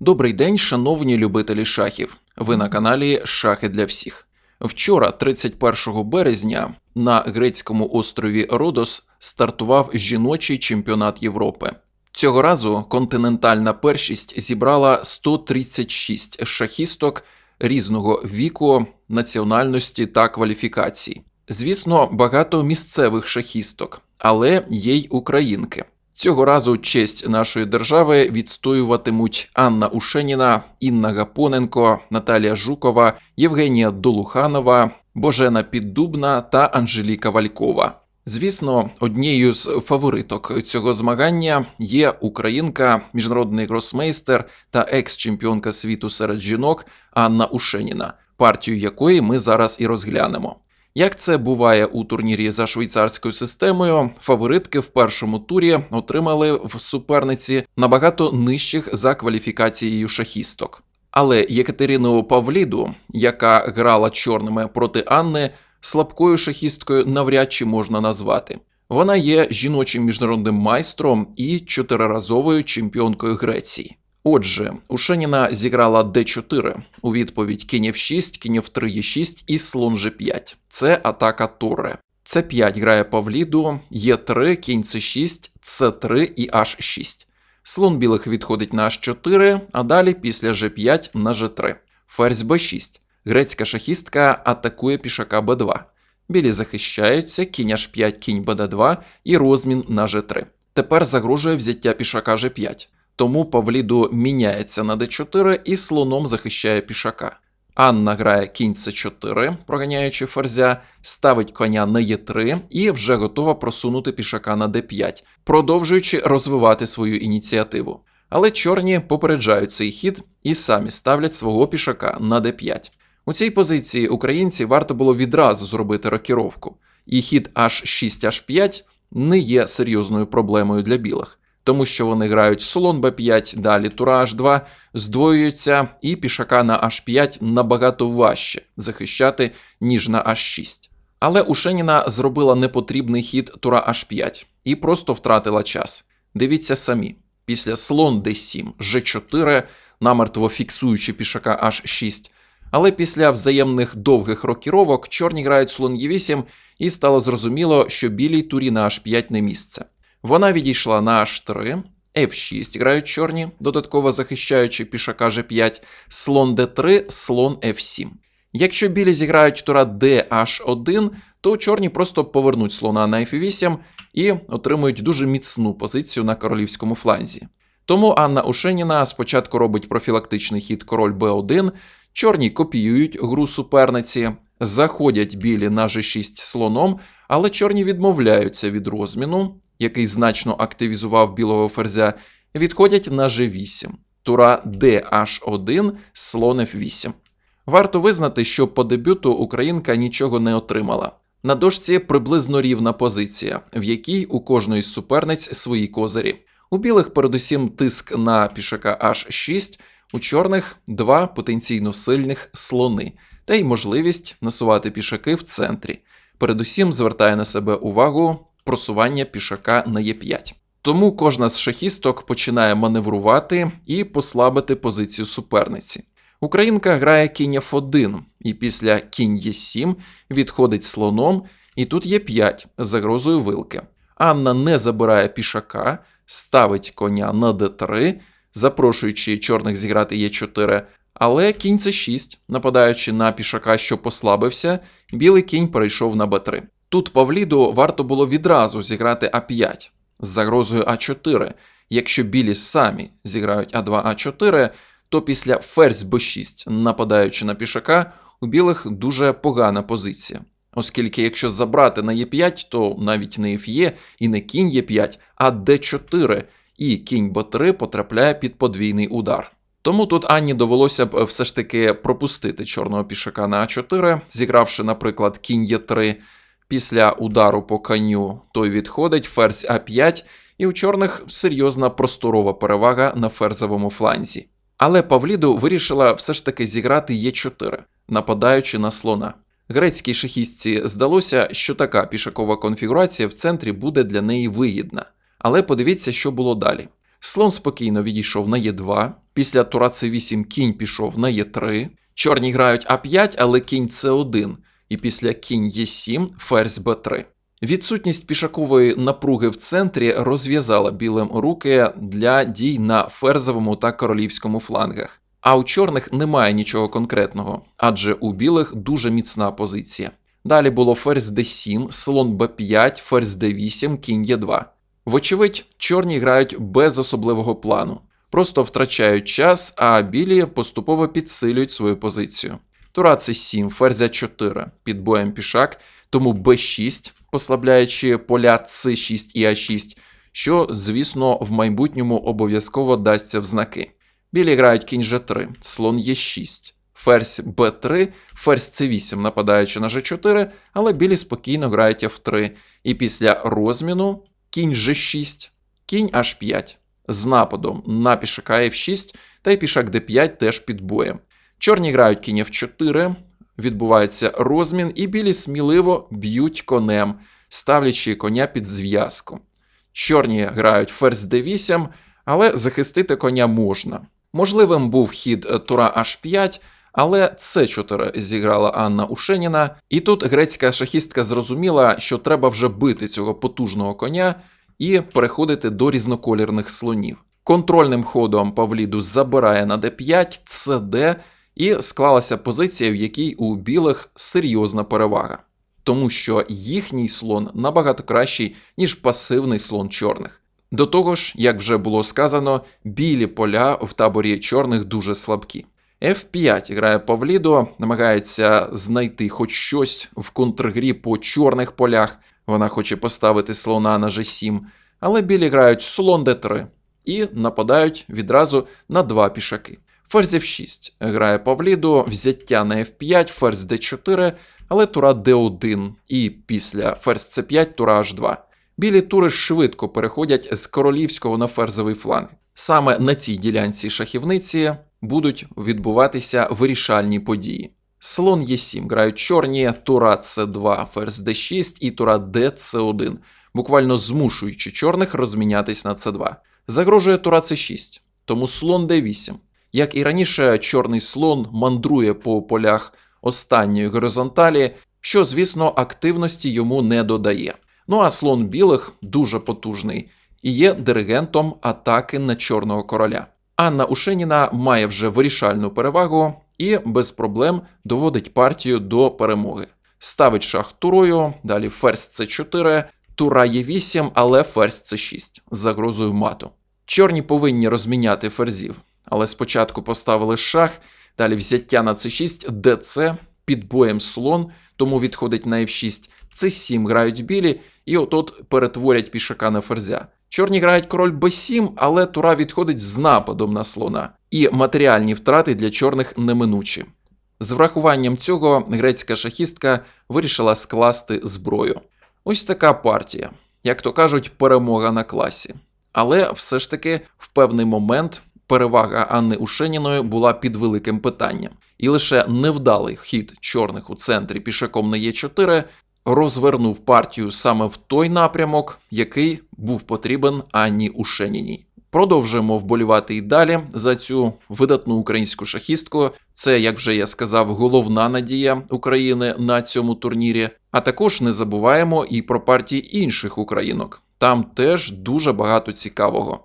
Добрий день, шановні любителі шахів. Ви на каналі Шахи для всіх. Вчора, 31 березня, на грецькому острові Родос стартував жіночий чемпіонат Європи. Цього разу континентальна першість зібрала 136 шахісток різного віку, національності та кваліфікацій. Звісно, багато місцевих шахісток, але є й українки. Цього разу честь нашої держави відстоюватимуть Анна Ушеніна, Інна Гапоненко, Наталія Жукова, Євгенія Долуханова, Божена Піддубна та Анжеліка Валькова. Звісно, однією з фавориток цього змагання є українка, міжнародний гросмейстер та екс-чемпіонка світу серед жінок Анна Ушеніна, партію якої ми зараз і розглянемо. Як це буває у турнірі за швейцарською системою, фаворитки в першому турі отримали в суперниці набагато нижчих за кваліфікацією шахісток. Але Єкатерину Павліду, яка грала чорними проти Анни, слабкою шахісткою навряд чи можна назвати. Вона є жіночим міжнародним майстром і чотириразовою чемпіонкою Греції. Отже, Ушеніна зіграла d4, у відповідь кінь f6, кінь f3 e6 і слон g5. Це атака Торре. c5 грає Павліду, e3, кінь c6, c3 і h6. Слон білих відходить на h4, а далі після g5 на g3. Ферзь b6. Грецька шахістка атакує пішака b2. Білі захищаються, кінь h5, кінь bd2 і розмін на g3. Тепер загрожує взяття пішака g5. Тому Павліду міняється на d4 і слоном захищає пішака. Анна грає кінь c4, проганяючи ферзя, ставить коня на e3 і вже готова просунути пішака на d5, продовжуючи розвивати свою ініціативу. Але чорні попереджають цей хід і самі ставлять свого пішака на d5. У цій позиції українці варто було відразу зробити рокіровку, і хід h6 h5 не є серйозною проблемою для білих тому що вони грають слон b5, далі тура h2, здвоюються, і пішака на h5 набагато важче захищати, ніж на h6. Але Ушеніна зробила непотрібний хід тура h5 і просто втратила час. Дивіться самі: після слон d7, g4, намертво фіксуючи пішака h6. Але після взаємних довгих рокіровок чорні грають слон e8, і стало зрозуміло, що білій турі на h5 не місце. Вона відійшла на h3, f6 грають чорні, додатково захищаючи пішака g5, слон d3, слон f7. Якщо білі зіграють тура dh1, то чорні просто повернуть слона на f8 і отримують дуже міцну позицію на королівському фланзі. Тому Анна Ушеніна спочатку робить профілактичний хід король b1, чорні копіюють гру суперниці, заходять білі на g6 слоном, але чорні відмовляються від розміну який значно активізував білого ферзя, відходять на g8, тура dh1, слон f8. Варто визнати, що по дебюту українка нічого не отримала. На дошці приблизно рівна позиція, в якій у кожної з суперниць свої козирі. У білих, передусім, тиск на пішака h6, у чорних два потенційно сильних слони, та й можливість насувати пішаки в центрі. Передусім звертає на себе увагу просування пішака на Е5. Тому кожна з шахісток починає маневрувати і послабити позицію суперниці. Українка грає кінь F1, і після кінь Е7 відходить слоном, і тут є 5 з загрозою вилки. Анна не забирає пішака, ставить коня на d3, запрошуючи чорних зіграти Е4, але кінь С6, нападаючи на пішака, що послабився, білий кінь перейшов на Б3. Тут Павліду варто було відразу зіграти А5 з загрозою А4. Якщо білі самі зіграють А2 А4, то після ферзь Б6, нападаючи на пішака, у білих дуже погана позиція. Оскільки, якщо забрати на Е5, то навіть не Ф'є і не кінь Е5, а Д4, і кінь Б3 потрапляє під подвійний удар. Тому тут Анні довелося б все ж таки пропустити чорного пішака на А4, зігравши, наприклад, кінь Е3. Після удару по коню той відходить, ферзь А5, і у чорних серйозна просторова перевага на ферзовому фланзі. Але Павліду вирішила все ж таки зіграти Е4, нападаючи на слона. Грецькій шахістці здалося, що така пішакова конфігурація в центрі буде для неї вигідна. Але подивіться, що було далі. Слон спокійно відійшов на Е2. Після тура С8 кінь пішов на Е3. Чорні грають А5, але кінь С1. І після кінь Е7 ферзь Б3. Відсутність пішакової напруги в центрі розв'язала білим руки для дій на ферзовому та королівському флангах. А у чорних немає нічого конкретного, адже у білих дуже міцна позиція. Далі було ферзь d7, слон b5, ферзь d8, кінь e2. Вочевидь, чорні грають без особливого плану, просто втрачають час, а білі поступово підсилюють свою позицію. Тура c7, ферзь a4, під боєм пішак, тому b6, послабляючи поля c6 і a6, що, звісно, в майбутньому обов'язково дасться в знаки. Білі грають кінь g3, слон e6, ферзь b3, ферзь c8, нападаючи на g4, але білі спокійно грають f3. І після розміну кінь g6, кінь h5 з нападом на пішака f6 та й пішак d5 теж під боєм. Чорні грають кінь f4, відбувається розмін, і білі сміливо б'ють конем, ставлячи коня під зв'язку. Чорні грають ферзь d8, але захистити коня можна. Можливим був хід тура h5, але С4 зіграла Анна Ушеніна, і тут грецька шахістка зрозуміла, що треба вже бити цього потужного коня і переходити до різноколірних слонів. Контрольним ходом Павліду забирає на d5, cd, і склалася позиція, в якій у білих серйозна перевага, тому що їхній слон набагато кращий, ніж пасивний слон чорних. До того ж, як вже було сказано, білі поля в таборі чорних дуже слабкі. F5 грає Павлідо, намагається знайти хоч щось в контргрі по чорних полях. Вона хоче поставити слона на G7, але білі грають слон D3 і нападають відразу на два пішаки. Ферзь F6 грає Павлідо, взяття на F5, ферзь D4, але тура D1 і після ферзь C5 тура H2. Білі тури швидко переходять з королівського на ферзовий фланг. Саме на цій ділянці шахівниці будуть відбуватися вирішальні події. Слон Е7 грають чорні, тура С2, ферзь Д6 і тура Д С1, буквально змушуючи чорних розмінятись на С2. Загрожує тура С6, тому слон Д8. Як і раніше, чорний слон мандрує по полях останньої горизонталі, що, звісно, активності йому не додає. Ну а слон білих дуже потужний і є диригентом атаки на чорного короля. Анна Ушеніна має вже вирішальну перевагу і без проблем доводить партію до перемоги. Ставить шах турою, далі ферзь С4, тура Е8, але ферзь С6 з загрозою мату. Чорні повинні розміняти ферзів, але спочатку поставили шах, далі взяття на С6, ДЦ, під боєм слон, тому відходить на F6, С7 грають білі, і отут перетворять пішака на ферзя. Чорні грають король Б7, але тура відходить з нападом на слона, і матеріальні втрати для чорних неминучі. З врахуванням цього грецька шахістка вирішила скласти зброю. Ось така партія, як то кажуть, перемога на класі. Але все ж таки в певний момент перевага Анни Ушеніної була під великим питанням, і лише невдалий хід чорних у центрі пішаком на Е4 розвернув партію саме в той напрямок, який був потрібен Анні Ушеніній. Продовжуємо вболівати і далі за цю видатну українську шахістку. Це, як вже я сказав, головна надія України на цьому турнірі. А також не забуваємо і про партії інших українок. Там теж дуже багато цікавого.